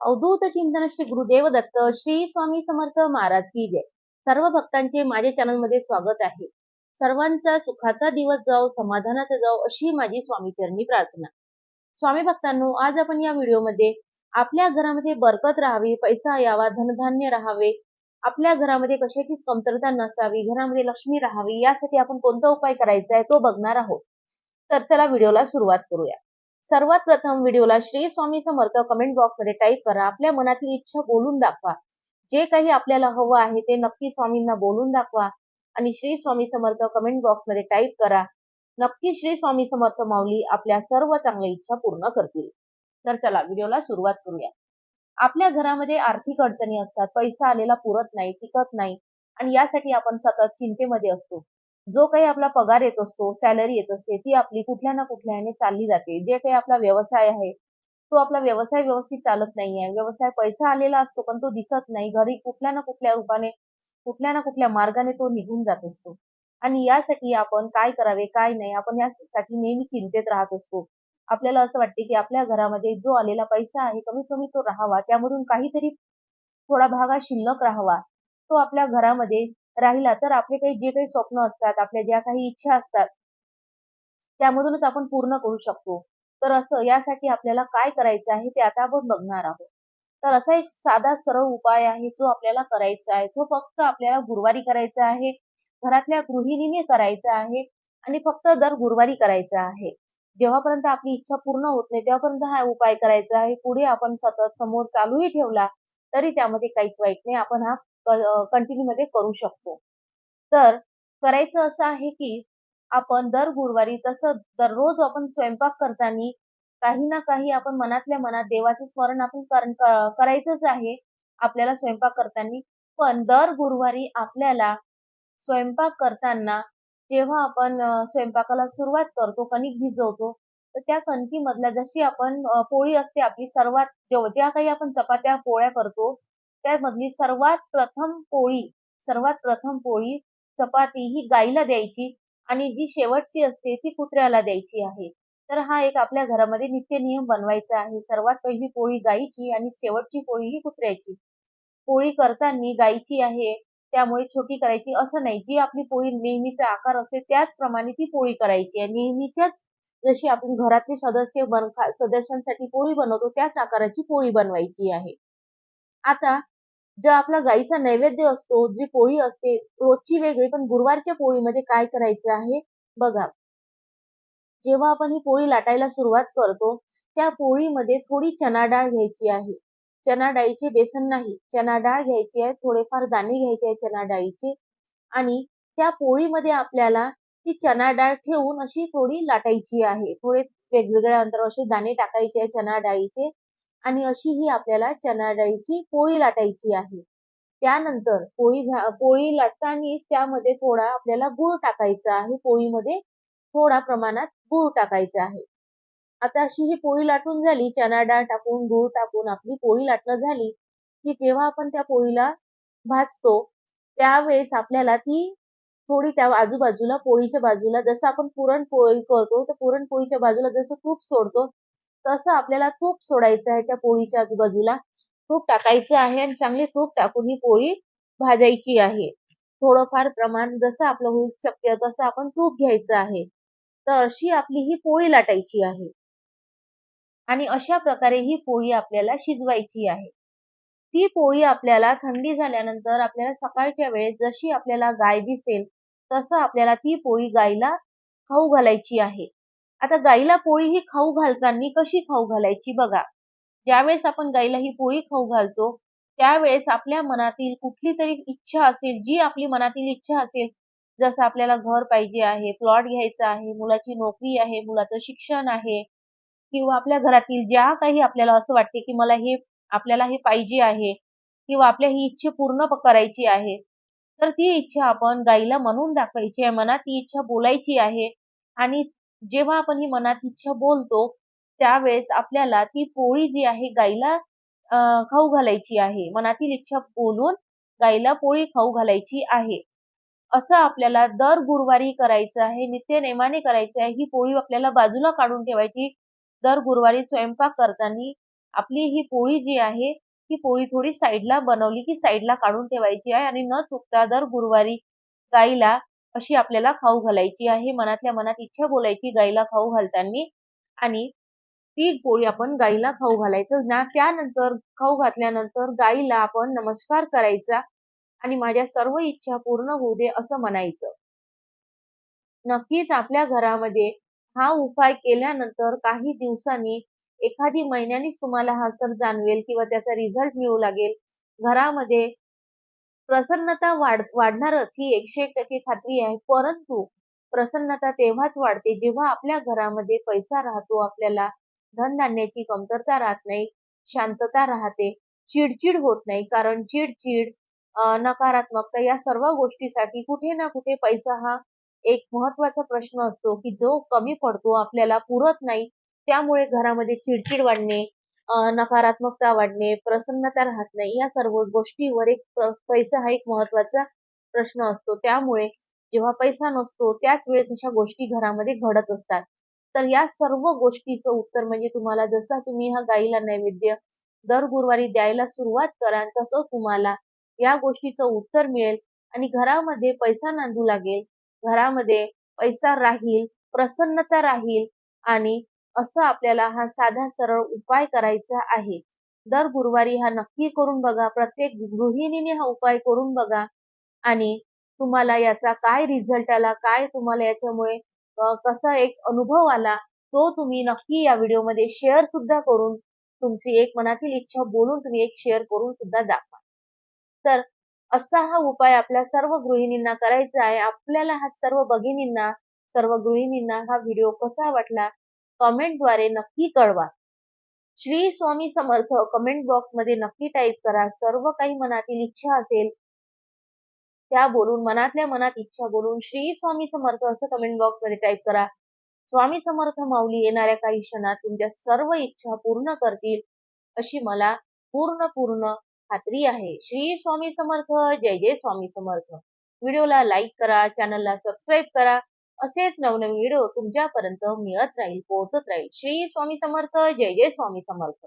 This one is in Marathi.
अवधूत चिंतन श्री गुरुदेव दत्त श्री स्वामी समर्थ महाराज की जय. सर्व भक्तांचे माझ्या चॅनलमध्ये स्वागत आहे. सर्वांचा सुखाचा दिवस जाओ समाधानाचा जाओ अशी माझी स्वामी चरणी प्रार्थना. स्वामी भक्तांनो आज आपण या व्हिडिओमध्ये आपल्या घरामध्ये बरकत राहावी पैसा यावा धनधान्य राहावे आपल्या घरामध्ये कशाचीच कमतरता नसावी घरामध्ये लक्ष्मी राहावी यासाठी आपण कोणता उपाय करायचा आहे तो बघणार आहोत. तर चला व्हिडिओला सुरुवात करूया. सर्वात प्रथम व्हिडिओला श्री स्वामी समर्थ कमेंट बॉक्समध्ये टाईप करा. आपल्या मनातील इच्छा बोलून दाखवा. जे काही आपल्याला हवं आहे ते नक्की स्वामींना बोलून दाखवा आणि श्री स्वामी समर्थ कमेंट बॉक्समध्ये टाईप करा. नक्की श्री स्वामी समर्थ माऊली आपल्या सर्व चांगल्या इच्छा पूर्ण करतील. तर चला व्हिडिओला सुरुवात करूया. आपल्या घरामध्ये आर्थिक अडचणी असतात पैसा आलेला पुरत नाही टिकत नाही आणि यासाठी आपण सतत चिंतेमध्ये असतो. जो काही आपला पगार येत असतो सॅलरी येत असते ती आपली कुठल्या ना कुठल्याने चालली जाते. जे काही आपला व्यवसाय आहे तो आपला व्यवसाय व्यवस्थित चालत नाहीये. व्यवसाय पैसा आलेला असतो पण तो दिसत नाही. घरी कुठल्या ना कुठल्या रूपाने कुठल्या ना कुठल्या मार्गाने तो निघून जात असतो. आणि यासाठी आपण काय करावे काय नाही आपण यासाठी नेहमी चिंतेत राहत असतो. आपल्याला असं वाटते की आपल्या घरामध्ये जो आलेला पैसा आहे कमीत कमी तो राहावा. त्यामधून काहीतरी थोडा भाग हा शिल्लक राहावा. तो आपल्या घरामध्ये राहिला तर आपले काही जे काही स्वप्न असतात आपल्या ज्या काही इच्छा असतात त्यामधूनच आपण पूर्ण करू शकतो. तर असं यासाठी आपल्याला काय करायचं आहे ते आता आपण बघणार आहोत. तर असा एक साधा सरळ उपाय आहे जो आपल्याला करायचा आहे. तो फक्त आपल्याला गुरुवारी करायचा आहे घरातल्या गृहिणीने करायचा आहे आणि फक्त दर गुरुवारी करायचा आहे. जेव्हापर्यंत आपली इच्छा पूर्ण होत नाही तेव्हापर्यंत हा उपाय करायचा आहे. पुढे आपण सतत समोर चालूही ठेवला तरी त्यामध्ये काहीच वाईट नाही. आपण हा कंटिन्यू मध्ये करू शकतो. तर करायचं असं आहे की आपण दर गुरुवारी तसं दररोज आपण स्वयंपाक करताना काही ना काही आपण मनातल्या मनात देवाचं स्मरण आपण करायचंच आहे आपल्याला स्वयंपाक करताना. पण दर गुरुवारी आपल्याला स्वयंपाक करताना जेव्हा आपण स्वयंपाकाला सुरुवात करतो कणिक भिजवतो तर त्या कणकीमधल्या जशी आपण पोळी असते आपली सर्वात ज्या काही आपण चपात्या पोळ्या करतो त्यामधली सर्वात प्रथम पोळी सर्वात प्रथम पोळी चपाती ही गाईला द्यायची आणि जी शेवटची असते ती कुत्र्याला द्यायची आहे. तर हा एक आपल्या घरामध्ये नित्य नियम बनवायचा आहे. सर्वात पहिली पोळी गाईची आणि शेवटची पोळी ही कुत्र्याची. पोळी करताना गाईची आहे त्यामुळे छोटी करायची असं नाही. जी आपली पोळी नेहमीचा आकार असते त्याचप्रमाणे ती पोळी करायची आहे. नेहमीच्याच जशी आपण घरातले सदस्य बन सदस्यांसाठी पोळी बनवतो त्याच आकाराची पोळी बनवायची आहे. आता जो आपला गाईचा नैवेद्य असतो जी पोळी असते रोजची वेगळी पण गुरुवारच्या पोळीमध्ये काय करायचं आहे? बघा. जेव्हा आपण ही पोळी लाटायला सुरुवात करतो त्या पोळीमध्ये थोडी चना डाळ घ्यायची आहे. चना डाळीचे बेसन नाही. चना डाळ घ्यायची आहे थोडेफार दाणे घ्यायचे आहे चना डाळीचे. आणि त्या पोळीमध्ये आपल्याला ती चना डाळ ठेवून अशी थोडी लाटायची आहे. थोडे वेगवेगळ्या अंतरावर असे दाणे टाकायचे आहे चना डाळीचे. आणि अशी ही आपल्याला चणा डाळीची पोळी लाटायची आहे. त्यानंतर पोळी पोळी लाटतानाच त्यामध्ये थोडा आपल्याला गुळ टाकायचा आहे. पोळीमध्ये थोडा प्रमाणात गुळ टाकायचा आहे. आता अशी ही पोळी लाटून झाली चणा डाळ टाकून गुळ टाकून आपली पोळी लाटणं झाली की जेव्हा आपण त्या पोळीला भाजतो त्यावेळेस आपल्याला ती थोडी त्या आजूबाजूला पोळीच्या बाजूला जसं आपण पुरणपोळी करतो तर पुरणपोळीच्या बाजूला जसं तूप सोडतो तसं आपल्याला तूप सोडायचं आहे त्या पोळीच्या आजूबाजूला? तूप टाकायचं आहे आणि चांगली तूप टाकून ही पोळी भाजायची आहे. थोडंफार प्रमाण जसं आपलं होईल शक्य तसं आपण तूप घ्यायचं आहे. तर अशी आपली ही पोळी लाटायची आहे. आणि अशा प्रकारे ही पोळी आपल्याला शिजवायची आहे. ती पोळी आपल्याला थंडी झाल्यानंतर आपल्याला सकाळच्या वेळेस जशी आपल्याला गाय दिसेल तसं आपल्याला ती पोळी गायला खाऊ घालायची आहे. आता गाईला पोळी ही खाऊ घालताना कशी खाऊ घालायची बघा. ज्यावेळेस आपण गाईला ही पोळी खाऊ घालतो त्यावेळेस आपल्या मनातील कुठली तरी इच्छा असेल जी आपली मनातील इच्छा असेल जसं आपल्याला घर पाहिजे आहे प्लॉट घ्यायचा आहे मुलाची नोकरी आहे मुलाचं शिक्षण आहे किंवा आपल्या घरातील ज्या काही आपल्याला असं वाटते की मला हे आपल्याला हे पाहिजे आहे किंवा आपल्या ही इच्छा पूर्ण करायची आहे तर ती इच्छा आपण गाईला म्हणून दाखवायची आहे मनात ती इच्छा बोलायची आहे आणि जेव्हा आपण ही मनात इच्छा बोलतो त्यावेळेस आपल्याला ती पोळी जी आहे गाईला खाऊ घालायची आहे. मनातील इच्छा बोलून गाईला पोळी खाऊ घालायची आहे. असं आपल्याला दर गुरुवारी करायचं आहे नित्य नेमाने करायचं आहे ही पोळी आपल्याला बाजूला काढून ठेवायची. दर गुरुवारी स्वयंपाक करताना आपली ही पोळी जी आहे ती पोळी थोडी साईडला बनवली की साईडला काढून ठेवायची आहे आणि न चुकता दर गुरुवारी गाईला अशी आपल्याला खाऊ घालायची आहे मनातल्या मनात इच्छा बोलायची गाईला खाऊ घालताना आणि ती पोळी आपण गाईला खाऊ घालायचं. ना त्यानंतर खाऊ घातल्यानंतर गाईला आपण नमस्कार करायचा आणि माझ्या सर्व इच्छा पूर्ण होऊ दे असं म्हणायचं. नक्कीच आपल्या घरामध्ये हा उपाय केल्यानंतर काही दिवसांनी एखादी महिन्यानीच तुम्हाला हा तर जाणवेल किंवा त्याचा रिझल्ट मिळू लागेल. घरामध्ये प्रसन्नता वाढ वाढणारच ही एकशे एक टक्के खात्री आहे. परंतु प्रसन्नता तेव्हाच वाढते जेव्हा आपल्या घरामध्ये पैसा राहतो आपल्याला धनधान्याची कमतरता राहत नाही शांतता राहते चिडचिड होत नाही. कारण चिडचिड नकारात्मकता या सर्व गोष्टीसाठी कुठे ना कुठे पैसा हा एक महत्त्वाचा प्रश्न असतो की जो कमी पडतो आपल्याला पुरत नाही. त्यामुळे घरामध्ये चिडचिड वाढणे नकारात्मकता वाढणे प्रसन्नता राहत नाही या सर्व गोष्टीवर एक पैसा हा एक महत्त्वाचा प्रश्न असतो. त्यामुळे जेव्हा पैसा नसतो त्याच वेळेस अशा गोष्टी घरामध्ये घडत असतात. तर या सर्व गोष्टीचं उत्तर म्हणजे तुम्हाला जसा तुम्ही हा गाईला नैवेद्य दर गुरुवारी द्यायला सुरुवात कराल तसं तुम्हाला या गोष्टीचं उत्तर मिळेल. आणि घरामध्ये पैसा नांदू लागेल घरामध्ये पैसा राहील प्रसन्नता राहील आणि असं आपल्याला हा साधा सरळ उपाय करायचा आहे. दर गुरुवारी हा नक्की करून बघा. प्रत्येक गृहिणीने हा उपाय करून बघा. आणि तुम्हाला याचा काय रिझल्ट आला? काय तुम्हाला याच्यामुळे कसा एक अनुभव आला? तो तुम्ही नक्की या व्हिडिओमध्ये शेअर सुद्धा करून तुमची एक मनातील इच्छा बोलून तुम्ही एक शेअर करून सुद्धा दाखवा. तर असा हा उपाय आपल्या सर्व गृहिणींना करायचा आहे. आपल्याला हा सर्व भगिनींना सर्व गृहिणींना हा व्हिडिओ कसा वाटला? कमेंटद्वारे नक्की कळवा. श्री स्वामी समर्थ कमेंट बॉक्समध्ये नक्की टाईप करा. सर्व काही मनातील इच्छा असेल त्या बोलून मनातल्या मनात इच्छा बोलून श्री स्वामी समर्थ असं कमेंट बॉक्समध्ये टाईप करा. स्वामी समर्थ माऊली येणाऱ्या काही क्षणात तुमच्या सर्व इच्छा पूर्ण करतील अशी मला पूर्ण पूर्ण खात्री आहे. श्री स्वामी समर्थ जय जय स्वामी समर्थ. व्हिडिओला लाईक करा चॅनलला सबस्क्राईब करा. असेच नवनवीन व्हिडिओ तुमच्यापर्यंत मिळत राहील पोहोचत राहील. श्री स्वामी समर्थ जय जय स्वामी समर्थ.